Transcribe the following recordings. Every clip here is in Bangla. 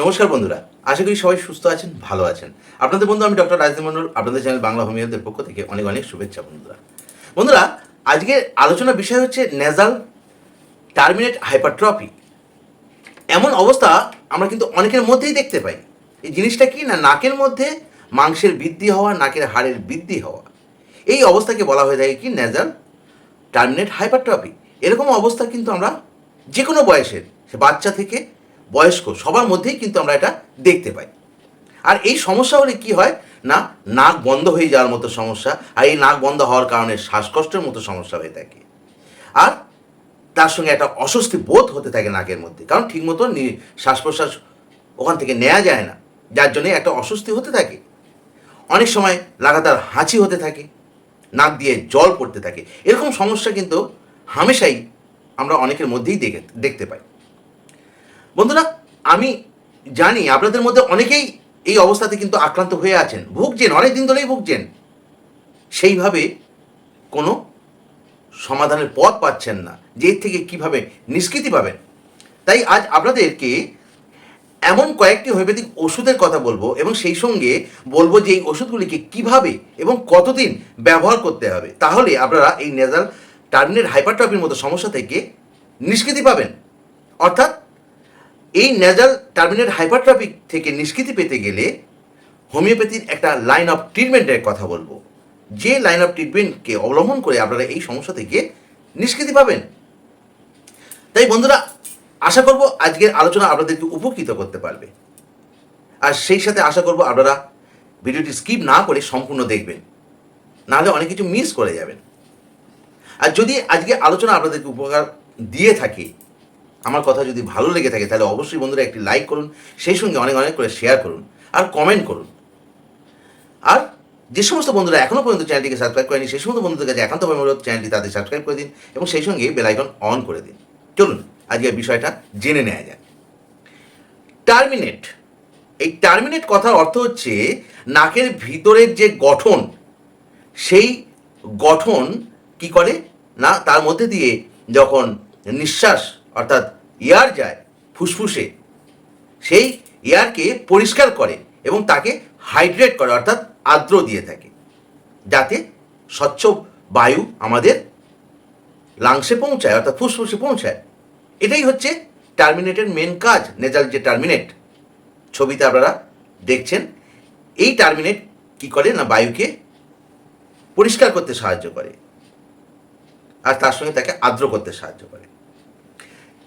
নমস্কার বন্ধুরা, আশা করি সবাই সুস্থ আছেন, ভালো আছেন। আপনাদের বন্ধু আমি ডক্টর রাজদীপ মন্ডল আপনাদের চ্যানেল বাংলা হোমিওদের পক্ষ থেকে অনেক অনেক শুভেচ্ছা বন্ধুরা। বন্ধুরা আজকের আলোচনার বিষয় হচ্ছে নেজাল টার্মিনেট হাইপারট্রফি এমন অবস্থা আমরা কিন্তু অনেকের মধ্যেই দেখতে পাই। এই জিনিসটা কি না নাকের মধ্যে মাংসের বৃদ্ধি হওয়া, নাকের হাড়ের বৃদ্ধি হওয়া? এই অবস্থাকে বলা হয়ে থাকে কি নেজাল টার্মিনেট হাইপারট্রফি এরকম অবস্থা কিন্তু আমরা যে কোনো বয়সের, সে বাচ্চা থেকে বয়স্ক, সবার মধ্যেই কিন্তু আমরা এটা দেখতে পাই। আর এই সমস্যা হলে কি হয়? না, নাক বন্ধ হয়ে যাওয়ার মতো সমস্যা, আর এই নাক বন্ধ হওয়ার কারণে শ্বাসকষ্টের মতো সমস্যা হয়ে থাকে। আর তার সঙ্গে একটা অস্বস্তি বোধ হতে থাকে নাকের মধ্যে, কারণ ঠিকমতো নি- শ্বাস প্রশ্বাস ওখান থেকে নেওয়া যায় না, যার জন্যে একটা অস্বস্তি হতে থাকে। অনেক সময় লাগাতার হাঁচি হতে থাকে, নাক দিয়ে জল পড়তে থাকে। এরকম সমস্যা কিন্তু হামেশাই আমরা অনেকের মধ্যেই দেখে, দেখতে পাই। বন্ধুরা, আমি জানি আপনাদের মধ্যে অনেকেই এই অবস্থাতে কিন্তু আক্রান্ত হয়ে আছেন। ভুগছেন অনেক দিন ধরেই ভুগছেন। সেইভাবে কোনো সমাধানের পথ পাচ্ছেন না, যে থেকে কীভাবে নিষ্কৃতি পাবেন। তাই আজ আপনাদেরকে এমন কয়েকটি হোমিওপ্যাথিক ওষুধের কথা বলব এবং সেই সঙ্গে বলব যে এই ওষুধগুলিকে কীভাবে এবং কতদিন ব্যবহার করতে হবে। তাহলে আপনারা এই নেজাল টার্মিনেট হাইপারট্রফির মতো সমস্যা থেকে নিষ্কৃতি পাবেন। অর্থাৎ এই নেজাল টার্মিনেট হাইপারট্রফিক থেকে নিষ্কৃতি পেতে গেলে হোমিওপ্যাথির একটা লাইন অফ ট্রিটমেন্টের কথা বলব। যে লাইন অফ ট্রিটমেন্টকে অবলম্বন করে আপনারা এই সমস্যা থেকে নিষ্কৃতি পাবেন। তাই বন্ধুরা, আশা করব আজকের আলোচনা আপনাদেরকে উপকৃত করতে পারবে। আর সেই সাথে আশা করব আপনারা ভিডিওটি স্কিপ না করে সম্পূর্ণ দেখবেন। নাহলে অনেক কিছু মিস করে যাবেন। আর যদি আজকে আলোচনা আপনাদেরকে উপকার দিয়ে থাকে আমার কথা যদি ভালো লেগে থাকে, তাহলে অবশ্যই বন্ধুরা একটি লাইক করুন, সেই সঙ্গে অনেক অনেক করে শেয়ার করুন আর কমেন্ট করুন। আর যে সমস্ত বন্ধুরা এখনও পর্যন্ত চ্যানেলটিকে সাবস্ক্রাইব করেনি, সেই সমস্ত বন্ধুদের কাছে একান্তভাবে অনুরোধ, চ্যানেলটি তাদের সাবস্ক্রাইব করে দিন এবং সেই সঙ্গে বেলাইকন অন করে দিন। চলুন, আজকের বিষয়টা জেনে নেওয়া যাক। টার্মিনেট এই টার্মিনেট কথার অর্থ হচ্ছে নাকের ভিতরের যে গঠন, সেই গঠন কি করে? না, তার মধ্যে দিয়ে যখন নিঃশ্বাস অর্থাৎ এয়ার যায় ফুসফুসে, সেই এয়ারকে পরিষ্কার করে এবং তাকে হাইড্রেট করে, অর্থাৎ আর্দ্র দিয়ে থাকে, যাতে স্বচ্ছ বায়ু আমাদের লাংসে পৌঁছায়, অর্থাৎ ফুসফুসে পৌঁছায়। এটাই হচ্ছে টার্মিনেটের মেন কাজ, নেজাল যে টার্মিনেট, ছবিতে আপনারা দেখছেন, এই টার্মিনেট কি করে না বায়ুকে পরিষ্কার করতে সাহায্য করে, আর তার সঙ্গে তাকে আর্দ্র করতে সাহায্য করে।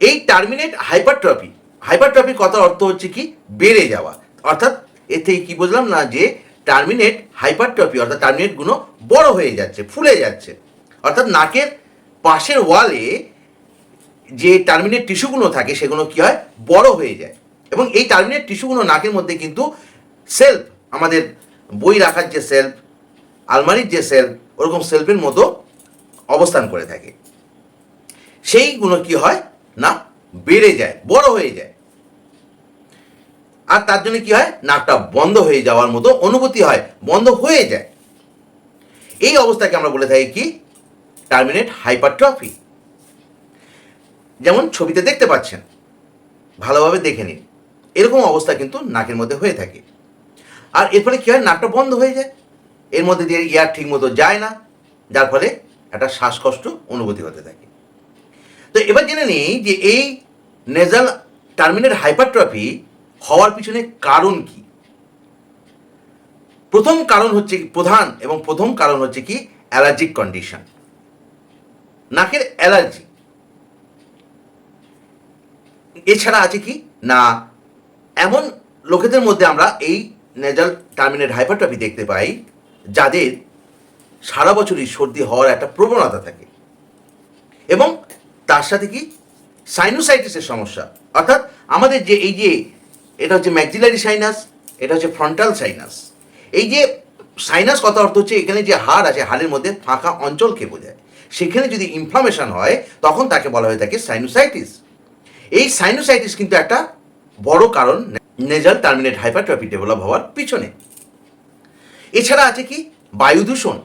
এই টার্মিনেট হাইপারট্রফি হাইপারট্রফির কথা অর্থ হচ্ছে কি? বেড়ে যাওয়া। অর্থাৎ এর থেকে কি বুঝলাম না যে টার্মিনেট হাইপারট্রফি অর্থাৎ টার্মিনেটগুলো বড় হয়ে যাচ্ছে, ফুলে যাচ্ছে। অর্থাৎ নাকের পাশের ওয়ালে যে টার্মিনেট টিস্যুগুলো থাকে সেগুলো কি হয়? বড় হয়ে যায়। এবং এই টার্মিনেট টিস্যুগুলো নাকের মধ্যে কিন্তু সেলফ আমাদের বই রাখার যে সেলফ আলমারির যে সেলফ ওরকম সেলফের মতো অবস্থান করে থাকে। সেইগুলো কি হয়? না, বেড়ে যায়, বড় হয়ে যায়। আর তার জন্য কি হয়? নাকটা বন্ধ হয়ে যাওয়ার মতো অনুভূতি হয়, বন্ধ হয়ে যায়। এই অবস্থাকে আমরা বলে থাকি কি? টার্মিনেট হাইপারট্রফি যেমন ছবিতে দেখতে পাচ্ছেন, ভালোভাবে দেখে নিন, এরকম অবস্থা কিন্তু নাকের মধ্যে হয়ে থাকে। আর এর ফলে কী হয়? নাকটা বন্ধ হয়ে যায়। এর মধ্যে দিয়ে ইয়ার ঠিক মতো যায় না, যার ফলে একটা শ্বাসকষ্ট অনুভূতি হতে থাকে। তো এবার জেনে নিই যে এই নেজাল টার্মিনেট হাইপারট্রফি হওয়ার পিছনে কারণ কি? প্রথম কারণ হচ্ছে প্রধান এবং প্রথম কারণ হচ্ছে কি অ্যালার্জিক কন্ডিশন নাকের অ্যালার্জি এছাড়া আছে কি? না। এমন লোকেদের মধ্যে আমরা এই নেজাল টার্মিনেট হাইপারট্রফি দেখতে পাই যাদের সারা বছরই সর্দি হওয়ার একটা প্রবণতা থাকে। এবং তার সাথে কি? সাইনোসাইটিসের সমস্যা। অর্থাৎ আমাদের যে এই যে, এটা হচ্ছে ম্যাক্সিলারি সাইনাস এটা হচ্ছে ফ্রন্টাল সাইনাস এই যে সাইনাস কথা অর্থ হচ্ছে এখানে যে হাড় আছে, হাড়ের মধ্যে ফাঁকা অঞ্চলকে বোঝায়। সেখানে যদি ইনফ্লামেশন হয়, তখন তাকে বলা হয়ে থাকে সাইনোসাইটিস এই সাইনোসাইটিস কিন্তু একটা বড় কারণ নেজাল টার্মিনেট হাইপারট্রফি ডেভেলপ হওয়ার পিছনে। এছাড়া আছে কি? বায়ু দূষণ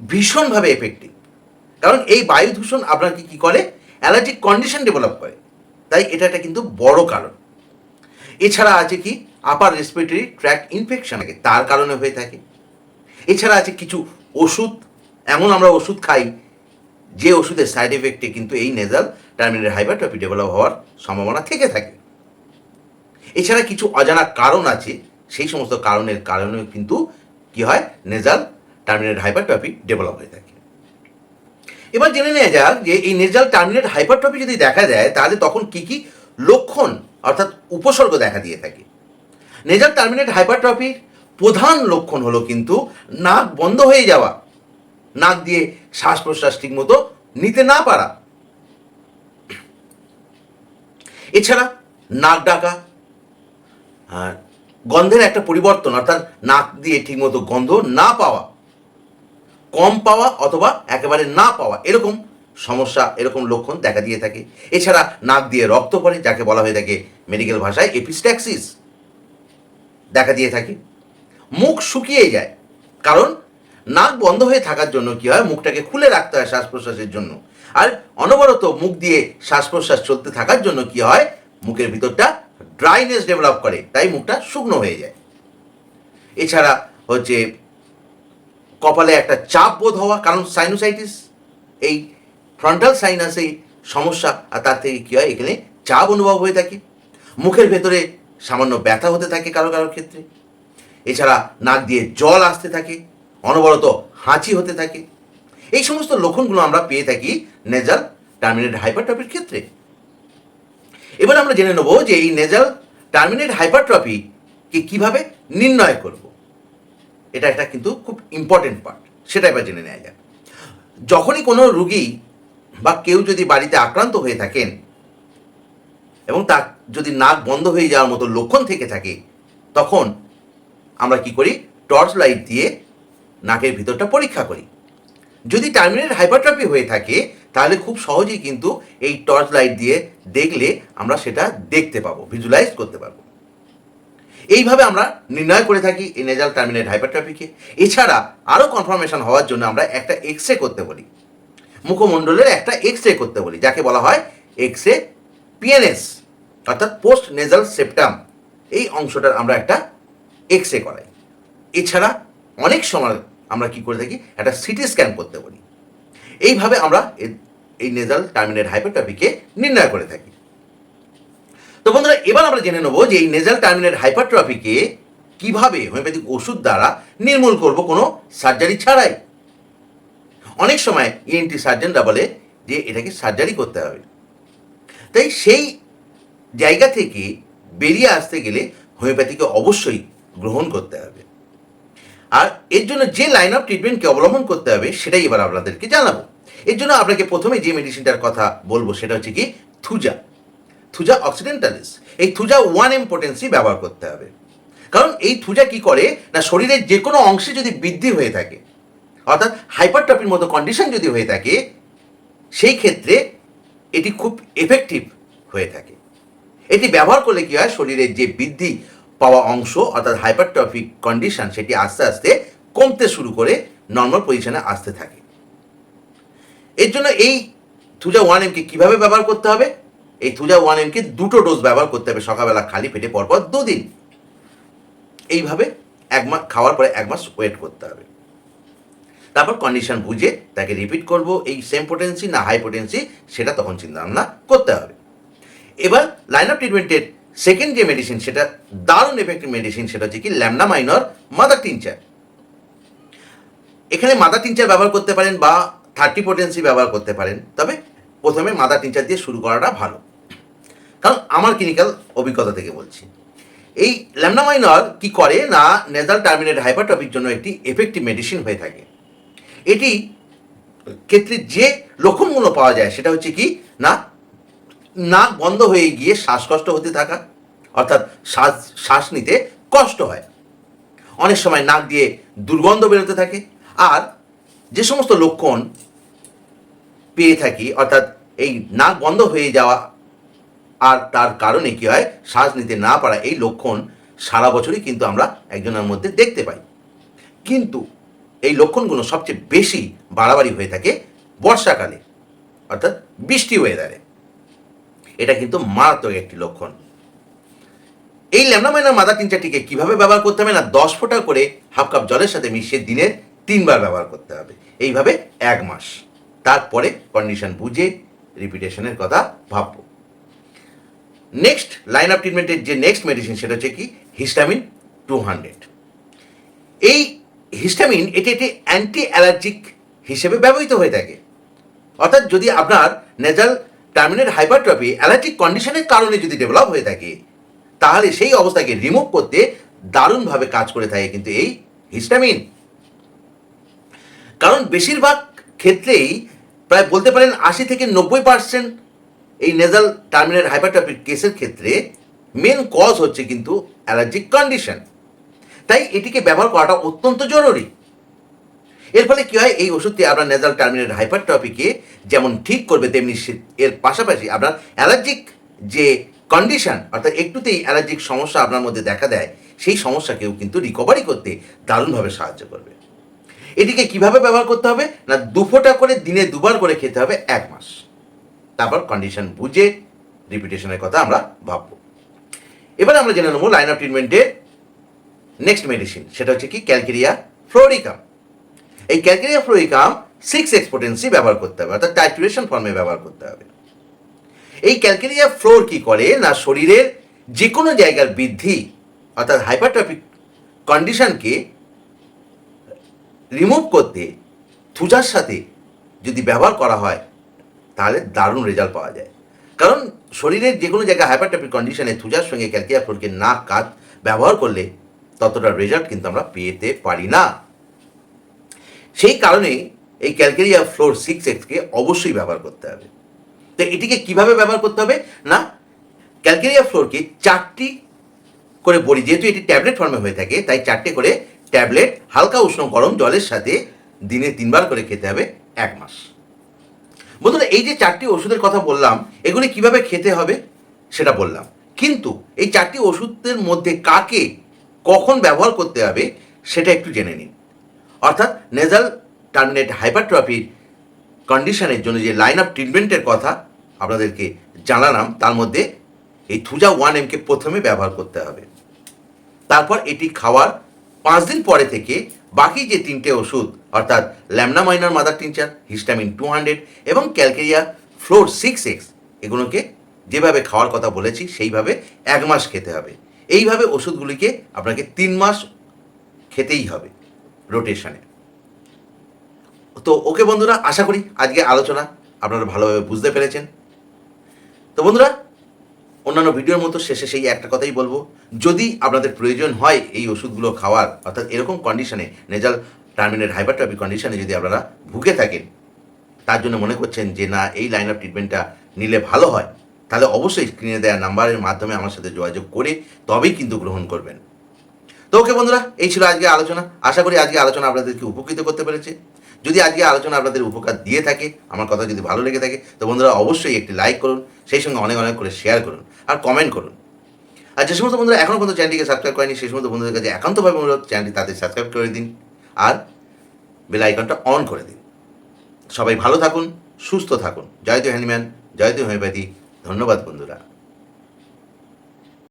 ভীষণভাবে এফেক্টিভ কারণ এই বায়ু দূষণ আপনাকে কি করে? অ্যালার্জিক কন্ডিশন ডেভেলপ করে। তাই এটা একটা কিন্তু বড় কারণ। এছাড়া আছে কি? আপার রেসপিরেটরি ট্র্যাক ইনফেকশন তার কারণে হয়ে থাকে। এছাড়া আছে কিছু ওষুধ, এমন আমরা ওষুধ খাই, যে ওষুধের সাইড এফেক্টে কিন্তু এই নেজাল টার্মিনাল হাইপারটপি ডেভেলপ হওয়ার সম্ভাবনা থেকে থাকে। এছাড়া কিছু অজানা কারণ আছে, সেই সমস্ত কারণের কারণে কিন্তু কি হয়? নেজাল টার্মিনেট হাইপারটপি ডেভেলপ হয়ে থাকে। এবার জেনে নেওয়া যাক যে এই নেজাল টার্মিনেট হাইপারটপি যদি দেখা যায়, তাহলে তখন কি কি লক্ষণ, অর্থাৎ উপসর্গ দেখা দিয়ে থাকে। নেজাল টার্মিনেট হাইপারট্রফির প্রধান লক্ষণ হলো কিন্তু নাক বন্ধ হয়ে যাওয়া। নাক দিয়ে শ্বাস প্রশ্বাস ঠিক মতো নিতে না পারা। এছাড়া নাক ডাকা আর গন্ধের একটা পরিবর্তন, অর্থাৎ নাক দিয়ে ঠিকমতো গন্ধ না পাওয়া। কম পাওয়া অথবা একেবারে না পাওয়া, এরকম সমস্যা, এরকম লক্ষণ দেখা দিয়ে থাকে। এছাড়া নাক দিয়ে রক্ত পড়ে, যাকে বলা হয়ে থাকে মেডিকেল ভাষায় এপিস্ট্যাক্সিস দেখা দিয়ে থাকে। মুখ শুকিয়ে যায়, কারণ নাক বন্ধ হয়ে থাকার জন্য কি হয়, মুখটাকে খুলে রাখতে হয় শ্বাস প্রশ্বাসের জন্য। আর অনবরত মুখ দিয়ে শ্বাস প্রশ্বাস চলতে থাকার জন্য কি হয়, মুখের ভিতরটা ড্রাইনেস ডেভেলপ করে, তাই মুখটা শুকনো হয়ে যায়। এছাড়া হচ্ছে কপালে একটা চাপ বোধ হওয়া, কারণ সাইনোসাইটিস এই ফ্রন্টাল সাইনাসে সমস্যা, আর তার থেকে কী হয়, এখানে চাপ অনুভব হয়ে থাকে। মুখের ভেতরে সামান্য ব্যথা হতে থাকে কারও কারও ক্ষেত্রে। এছাড়া নাক দিয়ে জল আসতে থাকে, অনবরত হাঁচি হতে থাকে। এই সমস্ত লক্ষণগুলো আমরা পেয়ে থাকি নেজাল টার্মিনেট হাইপারট্রপির ক্ষেত্রে। এবার আমরা জেনে নেব যে এই নেজাল টার্মিনেট হাইপারট্রপিকে কীভাবে নির্ণয় করব। এটা একটা কিন্তু খুব ইম্পর্টেন্ট পার্ট সেটা এবার জেনে নেওয়া যাক। যখনই কোনো রুগী বা কেউ যদি বাড়িতে আক্রান্ত হয়ে থাকেন এবং তার যদি নাক বন্ধ হয়ে যাওয়ার মতো লক্ষণ থেকে থাকে, তখন আমরা কি করি? টর্চ লাইট দিয়ে নাকের ভিতরটা পরীক্ষা করি। যদি টার্মিনেট হাইপারট্রপি হয়ে থাকে, তাহলে খুব সহজেই কিন্তু এই টর্চ লাইট দিয়ে দেখলে আমরা সেটা দেখতে পাবো ভিজুয়ালাইজ করতে পারব। এইভাবে আমরা নির্ণয় করে থাকি এই নেজাল টার্মিনেট হাইপারট্রপিকে এছাড়া আরও কনফার্মেশন হওয়ার জন্য আমরা একটা এক্স রে করতে বলি। মুখমণ্ডলের একটা এক্স রে করতে বলি, যাকে বলা হয় এক্স রে পিএনএস অর্থাৎ পোস্ট নেজাল সেপ্টাম এই অংশটার আমরা একটা এক্স রে করাই। এছাড়া অনেক সময় আমরা কি করে থাকি, একটা সিটি স্ক্যান করতে বলি। এইভাবে আমরা এই নেজাল টার্মিনেট হাইপারটপিকে নির্ণয় করে থাকি। তো বন্ধুরা, এবার আমরা জেনে নেব যে এই নেজাল টার্মিনেট হাইপারট্রপিকে কীভাবে হোমিওপ্যাথিক ওষুধ দ্বারা নির্মূল করব কোনো সার্জারি ছাড়াই। অনেক সময় ইএনটি সার্জনরা বলে যে এটাকে সার্জারি করতে হবে। তাই সেই জায়গা থেকে বেরিয়ে আসতে গেলে হোমিওপ্যাথিকে অবশ্যই গ্রহণ করতে হবে। আর এর জন্য যে লাইন অফ ট্রিটমেন্টকে অবলম্বন করতে হবে, সেটাই এবার আপনাদেরকে জানাব। এর জন্য আপনাকে প্রথমে যে মেডিসিনটার কথা বলব, সেটা হচ্ছে কি থুজা। থুজা অক্সিডেন্টালিস এই থুজা ওয়ান এম পোটেন্সি ব্যবহার করতে হবে। কারণ এই থুজা কি করে? না, শরীরের যে কোনো অংশে যদি বৃদ্ধি হয়ে থাকে, অর্থাৎ হাইপারটপির মতো কন্ডিশন যদি হয়ে থাকে, সেই ক্ষেত্রে এটি খুব এফেক্টিভ হয়ে থাকে। এটি ব্যবহার করলে কি হয়? শরীরের যে বৃদ্ধি পাওয়া অংশ, অর্থাৎ হাইপারট্রফিক কন্ডিশন সেটি আস্তে আস্তে কমতে শুরু করে নর্মাল পজিশনে আসতে থাকে। এর জন্য এই থুজা ওয়ান এমকে কীভাবে ব্যবহার করতে হবে? এই থুজা ওয়ান এমকে দুটো ডোজ ব্যবহার করতে হবে সকালবেলা খালি পেটে, পরপর দুদিন। এইভাবে এক মাস, খাওয়ার পরে এক মাস ওয়েট করতে হবে। তারপর কন্ডিশন বুঝে তাকে রিপিট করব, এই সেম পোটেন্সি না হাই পোটেন্সি সেটা তখন চিন্তা ভাবনা করতে হবে। এবার লাইন অফ ট্রিটমেন্টের সেকেন্ড যে মেডিসিন সেটা দারুণ এফেক্টিভ মেডিসিন সেটা হচ্ছে কি ল্যামনা মাইনর মাদার টিনচার এখানে মাদার টিনচার ব্যবহার করতে পারেন বা থার্টি পোটেন্সি ব্যবহার করতে পারেন, তবে প্রথমে মাদার টিনচার দিয়ে শুরু করাটা ভালো। কারণ আমার ক্লিনিক্যাল অভিজ্ঞতা থেকে বলছি। এই ল্যামনা মাইনর কি করে? না নেজাল টার্মিনেট হাইপারটপির জন্য একটি এফেক্টিভ মেডিসিন হয়ে থাকে। এটি ক্ষেত্রে যে লক্ষণগুলো পাওয়া যায়, সেটা হচ্ছে কি? না, নাক বন্ধ হয়ে গিয়ে শ্বাসকষ্ট হতে থাকা, অর্থাৎ শ্বাস শ্বাস নিতে কষ্ট হয়। অনেক সময় নাক দিয়ে দুর্গন্ধ বেরোতে থাকে। আর যে সমস্ত লক্ষণ পেয়ে থাকি, অর্থাৎ এই নাক বন্ধ হয়ে যাওয়া আর তার কারণে কি হয়? শ্বাস নিতে না পারা এই লক্ষণ সারা বছরই কিন্তু আমরা একজনের মধ্যে দেখতে পাই। কিন্তু এই লক্ষণগুলো সবচেয়ে বেশি বাড়াবাড়ি হয়ে থাকে বর্ষাকালে, অর্থাৎ বৃষ্টি ওয়েদারে এটা কিন্তু মারাত্মক একটি লক্ষণ। এই ল্যামনামাইনার মাদার টিনচারটিকে কীভাবে ব্যবহার করতে হবে না, দশ ফোঁটা করে হাফ কাপ জলের সাথে মিশিয়ে দিনে তিনবার ব্যবহার করতে হবে। এইভাবে এক মাস। তারপরে কন্ডিশন বুঝে রিপিটেশনের কথা ভাববো। নেক্সট লাইন অফ ট্রিটমেন্টের যে নেক্সট মেডিসিন সেটা হচ্ছে কি? হিস্টামিন টু হান্ড্রেড এই হিস্টামিন এটি একটি অ্যান্টি অ্যালার্জিক হিসেবে ব্যবহৃত হয়ে থাকে। অর্থাৎ যদি আপনার নেজাল টার্মিনেট হাইপারট্রফি অ্যালার্জিক কন্ডিশনের কারণে যদি ডেভেলপ হয়ে থাকে, তাহলে সেই অবস্থাকে রিমুভ করতে দারুণভাবে কাজ করে থাকে কিন্তু এই হিস্টামিন কারণ বেশিরভাগ ক্ষেত্রেই প্রায় বলতে পারেন আশি থেকে নব্বই পার্সেন্ট এই নেজাল টার্মিনাল হাইপারট্রফিক কেসের ক্ষেত্রে মেন কজ হচ্ছে কিন্তু অ্যালার্জিক কন্ডিশন তাই এটিকে ব্যবহার করাটা অত্যন্ত জরুরি। এর ফলে কী হয়? এই ওষুধটি আপনার নেজাল টার্মিনাল হাইপারট্রফিকে যেমন ঠিক করবে, তেমনি এর পাশাপাশি আপনার অ্যালার্জিক যে কন্ডিশন অর্থাৎ একটুতেই অ্যালার্জিক সমস্যা আপনার মধ্যে দেখা দেয়, সেই সমস্যাকেও কিন্তু রিকভারি করতে দারুণভাবে সাহায্য করবে। এটিকে কীভাবে ব্যবহার করতে হবে? না, দুফোটা করে, দিনে দুবার করে খেতে হবে এক মাস। তারপর কন্ডিশন বুঝে রিপিটেশনের কথা আমরা ভাববো। এবার আমরা জেনে নেব লাইন অফ ট্রিটমেন্টের নেক্সট মেডিসিন সেটা হচ্ছে কি? ক্যালকেরিয়া ফ্লোরিকাম এই calcarea fluoricum six X potency ব্যবহার করতে হবে, অর্থাৎ টাইটুরেশন ফর্মে ব্যবহার করতে হবে। এই ক্যালকেরিয়া ফ্লোর কি করে? না, শরীরের যে কোনো জায়গার বৃদ্ধি, অর্থাৎ হাইপারট্রফিক কন্ডিশনকে রিমুভ করতে থুজার সাথে যদি ব্যবহার করা হয় তাহলে দারুণ রেজাল্ট পাওয়া যায়। কারণ শরীরের যে কোনো জায়গায় হাইপারট্রফিক কন্ডিশনে থুজার সঙ্গে ক্যালকিয়া ফ্লোরকে না কাজ ব্যবহার করলে ততটা রেজাল্ট কিন্তু আমরা পেতে পারি না। সেই কারণে এই ক্যালকেরিয়া ফ্লোর সিক্স এক্সকে অবশ্যই ব্যবহার করতে হবে। তো এটিকে কীভাবে ব্যবহার করতে হবে? না, ক্যালকেরিয়া ফ্লোরকে চারটি করে বড়ি, যেহেতু এটি ট্যাবলেট ফর্মে হয়ে থাকে, তাই চারটে করে ট্যাবলেট হালকা উষ্ণ গরম জলের সাথে দিনে তিনবার করে খেতে হবে এক মাস। বন্ধুরা, এই যে চারটি ওষুধের কথা বললাম, এগুলি কীভাবে খেতে হবে সেটা বললাম। কিন্তু এই চারটি ওষুধের মধ্যে কাকে কখন ব্যবহার করতে হবে সেটা একটু জেনে নিন। অর্থাৎ নেজাল টার্মিনেট হাইপারট্রফির কন্ডিশনের জন্য যে লাইন অফ ট্রিটমেন্টের কথা আপনাদেরকে জানালাম, তার মধ্যে এই থুজা ওয়ান এমকে প্রথমে ব্যবহার করতে হবে। তারপর এটি খাওয়ার পাঁচ দিন পরে থেকে বাকি যে তিনটে ওষুধ অর্থাৎ lemna minor mother tincture, histamine two hundred এবং ক্যালকেরিয়া ফ্লোর সিক্স এক্স, এগুলোকে যেভাবে খাওয়ার কথা বলেছি, সেইভাবে এক মাস খেতে হবে। এইভাবে ওষুধগুলিকে আপনাকে তিন মাস খেতেই হবে রোটেশনে। তো ওকে বন্ধুরা, আশা করি আজকে আলোচনা আপনারা ভালোভাবে বুঝতে পেরেছেন। তো বন্ধুরা, অন্যান্য ভিডিওর মতো শেষে সেই একটা কথাই বলব। যদি আপনাদের প্রয়োজন হয় এই ওষুধগুলো খাওয়ার, অর্থাৎ এরকম কন্ডিশনে নেজাল টার্মিনেট হাইপারট্রফি কন্ডিশনে যদি আপনারা ভুগে থাকেন, তার জন্য মনে করছেন যে, না, এই লাইন অফ ট্রিটমেন্টটা নিলে ভালো হয়, তাহলে অবশ্যই স্ক্রিনে দেওয়া নাম্বারের মাধ্যমে আমার সাথে যোগাযোগ করে তবেই কিন্তু গ্রহণ করবেন। তো ওকে বন্ধুরা, এই ছিল আজকে আলোচনা। আশা করি আজকে আলোচনা আপনাদেরকে উপকৃত করতে পেরেছে। যদি আজকে আলোচনা আপনাদের উপকার দিয়ে থাকে, আমার কথা যদি ভালো লেগে থাকে, তো বন্ধুরা অবশ্যই একটি লাইক করুন, সেই সঙ্গে অনেক অনেক করে শেয়ার করুন আর কমেন্ট করুন। আর যে সমস্ত বন্ধুরা এখনও পর্যন্ত চ্যানেলটিকে সাবস্ক্রাইব করেনি, সেই সমস্ত বন্ধুদের কাছে একান্তভাবে অনুরোধ চ্যানেলটি তাদের সাবস্ক্রাইব করে দিন। আর বেল আইকনটা অন করে দিন। সবাই ভালো থাকুন, সুস্থ থাকুন। জয়তু হ্যানিম্যান জয়তু হোমিওপ্যাথি ধন্যবাদ বন্ধুরা।